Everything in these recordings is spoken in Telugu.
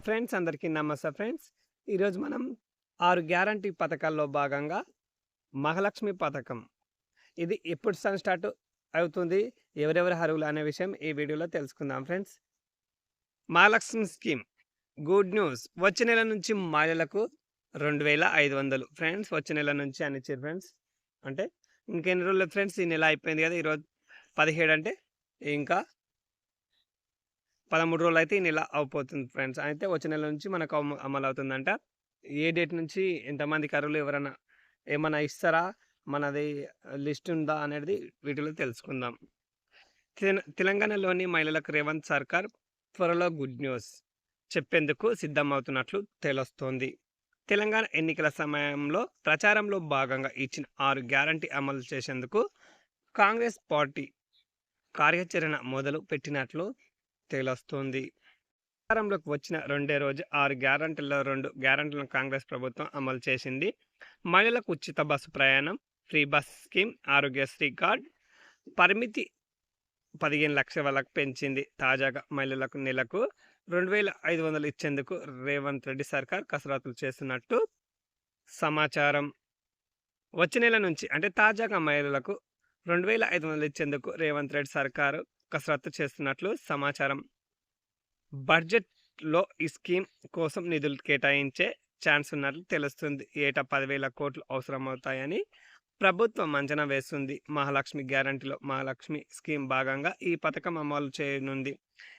ఫ్రెండ్స్ అందరికీ నమస్తే ఫ్రెండ్స్ ఈరోజు మనం ఆరు గ్యారంటీ పథకాల్లో భాగంగా మహాలక్ష్మి పథకం. ఇది ఎప్పుడు సన్ స్టార్ట్ అవుతుంది? ఎవరెవరు అర్హులు అనే విషయం ఈ వీడియోలో తెలుసుకుందాం friends Mahalakshmi scheme good news వచ్చే నెల నుంచి మహిళలకు రెండు వేల ఐదు వందలు. ఫ్రెండ్స్ వచ్చే నెల నుంచి అని ఇచ్చారు ఫ్రెండ్స్ అంటే ఇంకెన్ని రోజులు? ఫ్రెండ్స్ ఈ నెల అయిపోయింది కదా ఈరోజు పదిహేడు అంటే ఇంకా పదమూడు రోజులు అయితే ఈ నెల అయిపోతుంది ఫ్రెండ్స్. అయితే వచ్చే నెల నుంచి మనకు అమలు అవుతుందంట. ఏ డేట్ నుంచి ఎంతమంది కరువులు ఎవరైనా ఏమైనా ఇస్తారా మనది లిస్ట్ ఉందా అనేది వీటిలో తెలుసుకుందాం. తెల- తెలంగాణలోని మహిళలకు రేవంత్ సర్కార్ త్వరలో గుడ్ న్యూస్ చెప్పేందుకు సిద్ధమవుతున్నట్లు తెలుస్తోంది. తెలంగాణ ఎన్నికల సమయంలో ప్రచారంలో భాగంగా ఇచ్చిన ఆరు గ్యారంటీ అమలు చేసేందుకు కాంగ్రెస్ పార్టీ కార్యాచరణ మొదలు పెట్టినట్లు తేలొస్తోంది. అధికారంలోకి వచ్చిన రెండే రోజు ఆరు గ్యారంటీల్లో రెండు గ్యారంటీలను కాంగ్రెస్ ప్రభుత్వం అమలు చేసింది. మహిళలకు ఉచిత బస్సు ప్రయాణం free bus scheme Aarogyasri card పరిమితి పదిహేను లక్షల వరకు పెంచింది. తాజాగా మహిళలకు నెలకు రెండు వేల ఐదు వందలు ఇచ్చేందుకు రేవంత్ రెడ్డి సర్కార్ కసరత్తులు చేస్తున్నట్టు సమాచారం. వచ్చే నెల నుంచి అంటే తాజాగా మహిళలకు రెండు వేల ఐదు వందలు ఇచ్చేందుకు రేవంత్ రెడ్డి సర్కారు కసరత్తు చేస్తున్నట్లు సమాచారం. బడ్జెట్లో ఈ స్కీమ్ కోసం నిధులు కేటాయించే ఛాన్స్ ఉన్నట్లు తెలుస్తుంది. ఏటా పదివేల కోట్లు అవసరమవుతాయని ప్రభుత్వం అంచనా వేస్తుంది. మహాలక్ష్మి గ్యారంటీలో మహాలక్ష్మి స్కీమ్ భాగంగా ఈ పథకం అమలు చేయనుంది.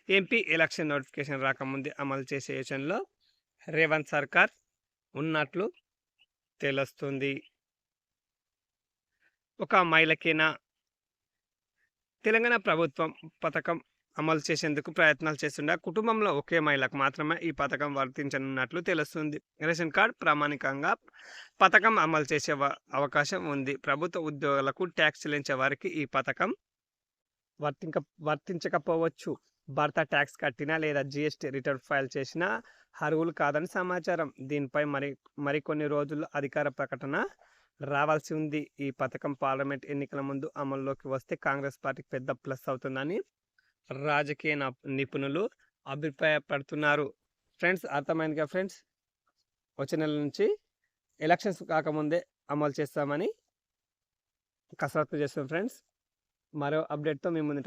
ఎంపీ ఎలక్షన్ నోటిఫికేషన్ రాకముందే అమలు చేసే యోచనలో రేవంత్ సర్కార్ ఉన్నట్లు తెలుస్తుంది. ఒక మహిళకైనా తెలంగాణ ప్రభుత్వం పథకం అమలు చేసేందుకు ప్రయత్నాలు చేస్తుండే కుటుంబంలో ఒకే మహిళకు మాత్రమే ఈ పథకం వర్తించనున్నట్లు తెలుస్తుంది. రేషన్ కార్డు ప్రామాణికంగా పథకం అమలు చేసే వ- అవకాశం ఉంది. ప్రభుత్వ ఉద్యోగులకు ట్యాక్స్ చెల్లించే వారికి ఈ పథకం వర్తింక వర్తించకపోవచ్చు. భర్త ట్యాక్స్ కట్టినా లేదా జిఎస్టీ రిటర్న్ ఫైల్ చేసినా అర్హులు కాదని సమాచారం. దీనిపై మరి మరికొన్ని రోజుల్లో అధికార ప్రకటన రావాల్సి ఉంది ఈ పథకం పార్లమెంట్ ఎన్నికల ముందు అమల్లోకి వస్తే కాంగ్రెస్ పార్టీకి పెద్ద ప్లస్ అవుతుందని రాజకీయ నిపుణులు అభిప్రాయపడుతున్నారు. ఫ్రెండ్స్ అర్థమైందిగా ఫ్రెండ్స్? వచ్చే నెల నుంచి ఎలక్షన్స్ కాకముందే అమలు చేస్తామని కసరత్తు చేస్తాం ఫ్రెండ్స్. మరో అప్డేట్తో మేము ముందు